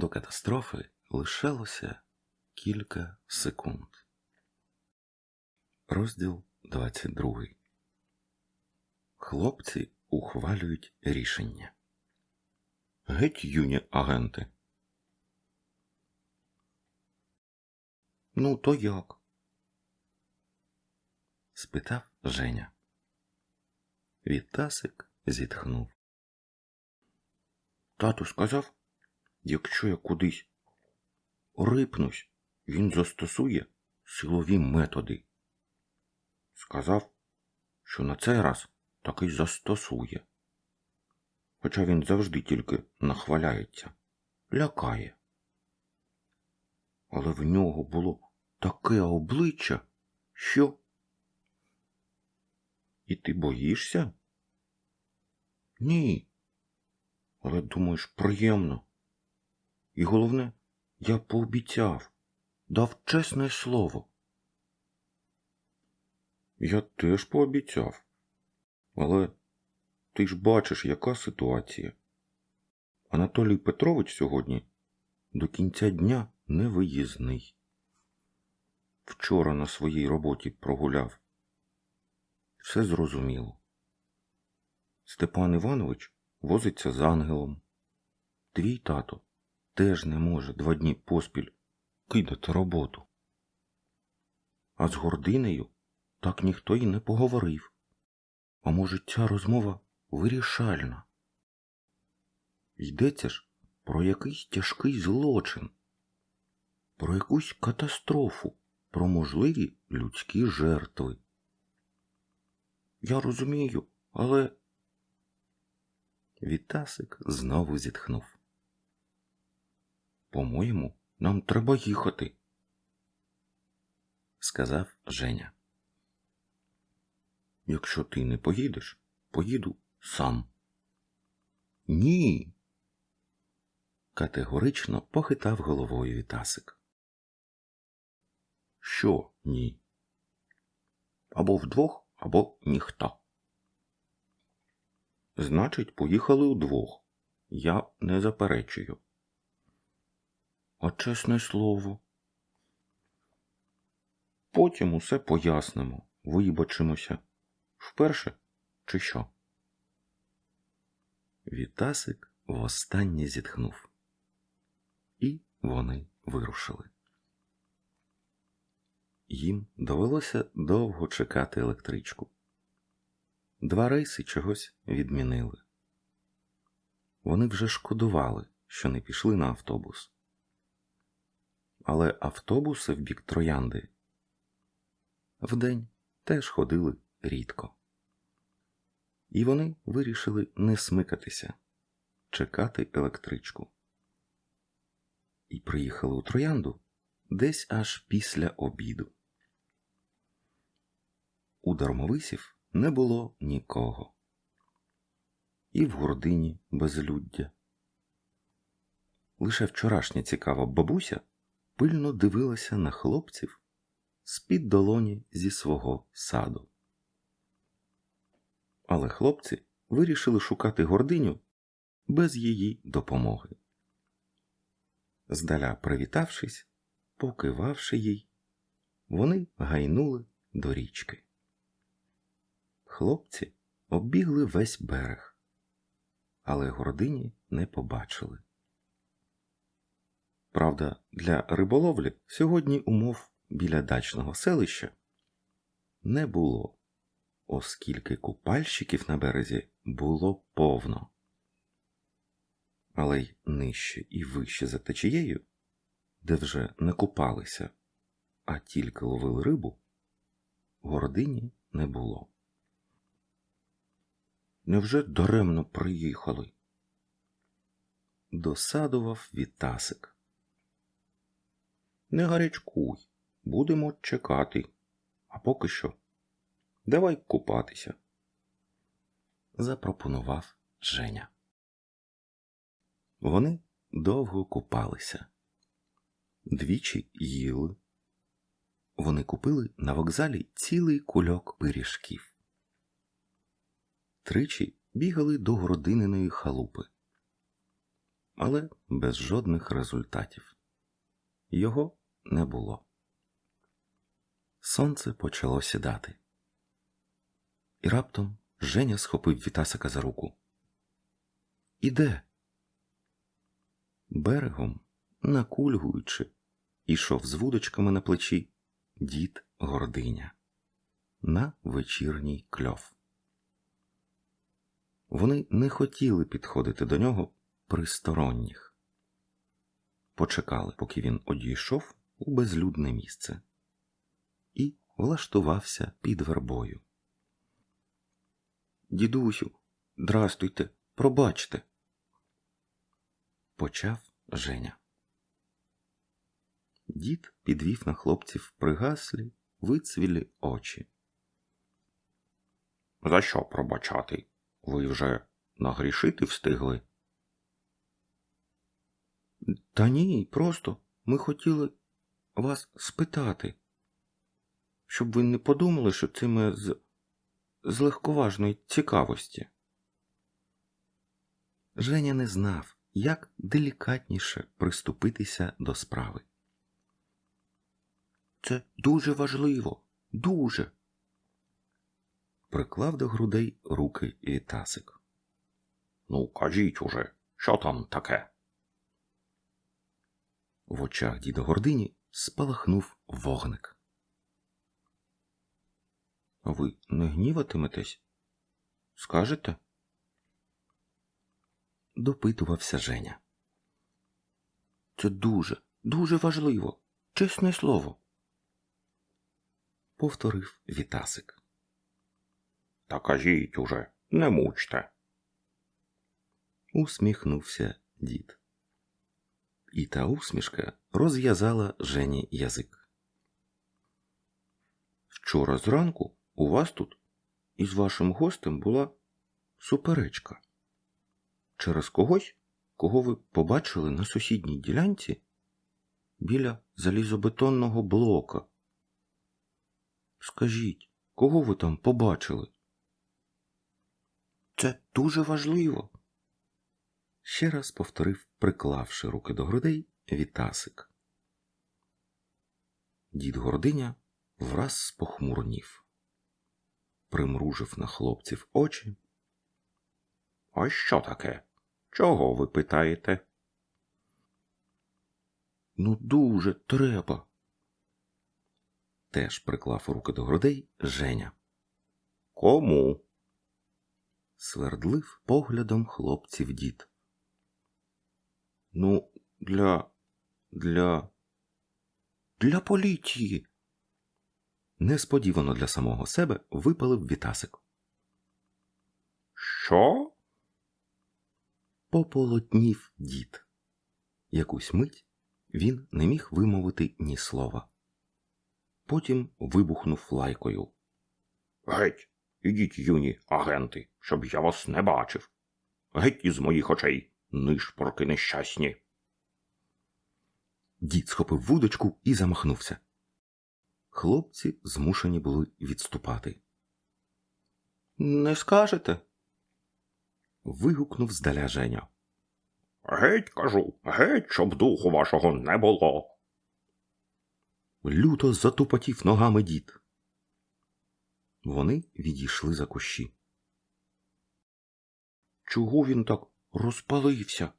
До катастрофи лишалося кілька секунд. Розділ 22. Хлопці ухвалюють рішення. Геть юні агенти. Ну, то як? спитав Женя. Вітасик зітхнув. Тато сказав, якщо я кудись рипнусь, він застосує силові методи. Сказав, що на цей раз таки застосує. Хоча він завжди тільки нахваляється, лякає. Але в нього було таке обличчя, що. І ти боїшся? Ні. Але думаєш, приємно. І головне, я пообіцяв, дав чесне слово. Я теж пообіцяв. Але ти ж бачиш, яка ситуація. Анатолій Петрович сьогодні до кінця дня не виїзний. Вчора на своїй роботі прогуляв. Все зрозуміло. Степан Іванович возиться з ангелом. Твій тато теж не може два дні поспіль кидати роботу. А з гординею так ніхто й не поговорив. А може, ця розмова вирішальна? Йдеться ж про якийсь тяжкий злочин, про якусь катастрофу, про можливі людські жертви. Я розумію, але. Вітасик знову зітхнув. По-моєму, нам треба їхати, сказав Женя. Якщо ти не поїдеш, поїду сам. Ні. Категорично похитав головою Вітасик. Що ні? Або вдвох, або ніхто. Значить, поїхали удвох. Я не заперечую. А чесне слово. Потім усе пояснимо, вибачимося. Вперше чи що? Вітасик востаннє зітхнув. І вони вирушили. Їм довелося довго чекати електричку. Два рейси чогось відмінили. Вони вже шкодували, що не пішли на автобус. Але автобуси в бік троянди вдень теж ходили рідко. І вони вирішили не смикатися, чекати електричку. І приїхали у троянду десь аж після обіду. У дармовисів не було нікого. І в гордині безлюддя. Лише вчорашня цікава бабуся пильно дивилася на хлопців з-під долоні зі свого саду. Але хлопці вирішили шукати гординю без її допомоги. Здаля привітавшись, покивавши їй, вони гайнули до річки. Хлопці оббігли весь берег, але гордині не побачили. Правда, для риболовлі сьогодні умов біля дачного селища не було, оскільки купальщиків на березі було повно. Але й нижче і вище за течією, де вже не купалися, а тільки ловили рибу, гордині не було. Невже даремно приїхали? Досадував Вітасик. Не гарячкуй, будемо чекати. А поки що давай купатися. Запропонував Женя. Вони довго купалися, двічі їли. Вони купили на вокзалі цілий кульок пиріжків. Тричі бігали до городининої халупи. але без жодних результатів. Його не було. Сонце почало сідати. І раптом Женя схопив Вітасика за руку. Іде. Берегом, накульгуючи, ішов з вудочками на плечі дід Гординя на вечірній кльов. Вони не хотіли підходити до нього присторонніх. Почекали, поки він одійшов у безлюдне місце і влаштувався під вербою. Дідусю, здрастуйте, пробачте, почав Женя. Дід підвів на хлопців пригаслі, вицвілі очі. За що пробачати? Ви вже нагрішити встигли? Та ні, просто ми хотіли вас спитати, щоб ви не подумали, що це ми з, з легковажної цікавості. Женя не знав, як делікатніше приступитися до справи. Це дуже важливо, дуже. Приклав до грудей руки Вітасик. Ну, кажіть уже, що там таке? В очах діда Гордині спалахнув вогник. Ви не гніватиметесь? Скажете? Допитувався Женя. Це дуже, дуже важливо. Чесне слово. Повторив Вітасик. Та кажіть уже, не мучте. Усміхнувся дід. І та усмішка розв'язала Жені язик. Вчора зранку у вас тут із вашим гостем була суперечка. Через когось, кого ви побачили на сусідній ділянці біля залізобетонного блока. Скажіть, кого ви там побачили? Це дуже важливо. Ще раз повторив, приклавши руки до грудей, Вітасик. Дід Гординя враз спохмурнів, примружив на хлопців очі. А що таке? Чого ви питаєте? Ну, дуже треба. Теж приклав руки до грудей Женя. Кому? Свердлив поглядом хлопців дід. Ну, для. для. для поліції. Несподівано для самого себе випалив Вітасик. Що? Пополотнів дід. Якусь мить він не міг вимовити ні слова. Потім вибухнув лайкою. Геть, ідіть, юні агенти, щоб я вас не бачив. Геть із моїх очей, нишпорки нещасні. Дід схопив вудочку і замахнувся. Хлопці змушені були відступати. Не скажете? вигукнув здаля Женя. Геть, кажу, геть, щоб духу вашого не було. Люто затупотів ногами дід. Вони відійшли за кущі. Чого він так розпалився?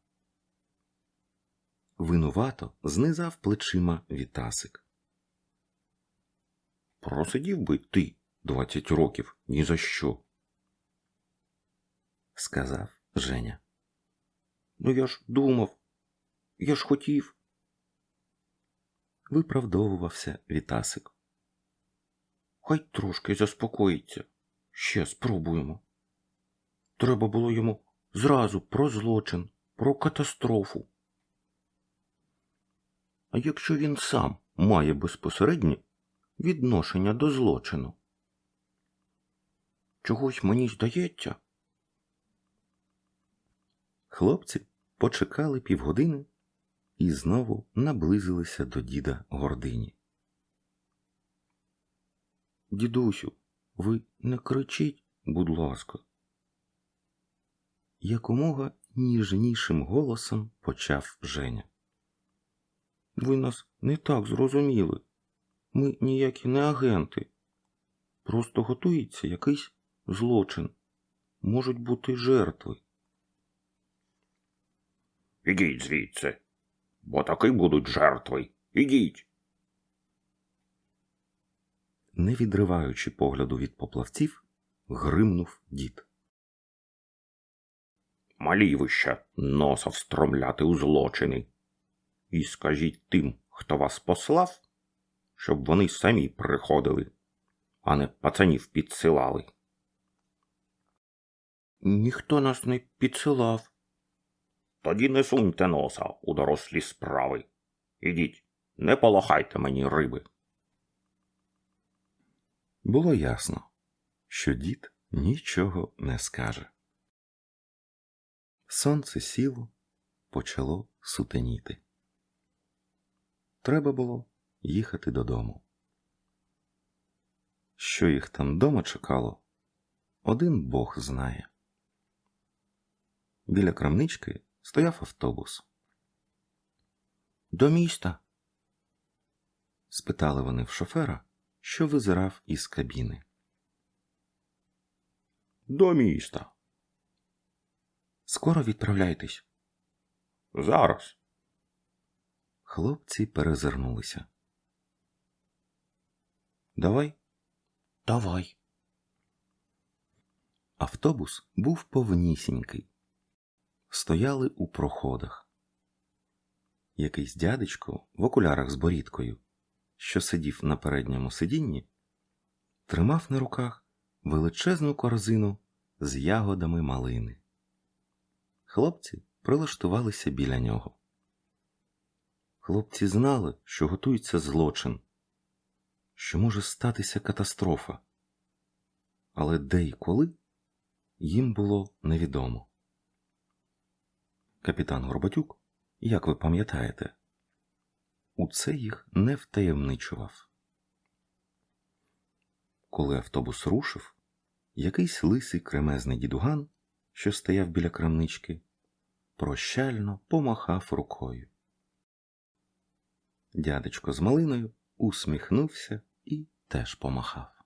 Винувато знизав плечима Вітасик. Просидів би ти двадцять років ні за що, сказав Женя. Ну я ж думав, я ж хотів. Виправдовувався Вітасик. Хай трошки заспокоїться. Ще спробуємо. Треба було йому зразу про злочин, про катастрофу. А якщо він сам має безпосереднє відношення до злочину? Чогось мені здається. Хлопці почекали півгодини і знову наблизилися до діда гордині. Дідусю, ви не кричіть, будь ласка. Якомога ніжнішим голосом почав Женя. Ви нас не так зрозуміли. Ми ніякі не агенти. Просто готується якийсь злочин. Можуть бути жертви. Ідіть звідси, бо таки будуть жертви. Ідіть. Не відриваючи погляду від поплавців, гримнув дід. Малі ви ще носа встромляти у злочини. І скажіть тим, хто вас послав, щоб вони самі приходили, а не пацанів підсилали. Ніхто нас не підсилав. Тоді не суньте носа у дорослі справи. Ідіть, не полохайте мені риби. Було ясно, що дід нічого не скаже. Сонце сіло, почало сутеніти. Треба було їхати додому. Що їх там дома чекало, один бог знає. Біля крамнички стояв автобус. До міста? спитали вони в шофера, що визирав із кабіни. До міста. Скоро відправляйтесь. Зараз. Хлопці перезирнулися. Давай. Давай. Автобус був повнісінький. Стояли у проходах. Якийсь дядечко в окулярах з борідкою, що сидів на передньому сидінні, тримав на руках величезну корзину з ягодами малини. Хлопці прилаштувалися біля нього. Хлопці знали, що готується злочин, що може статися катастрофа. Але де і коли їм було невідомо. Капітан Горбатюк, як ви пам'ятаєте, у це їх не втаємничував. Коли автобус рушив, якийсь лисий кремезний дідуган, що стояв біля крамнички, прощально помахав рукою. Дядечко з малиною усміхнувся і теж помахав.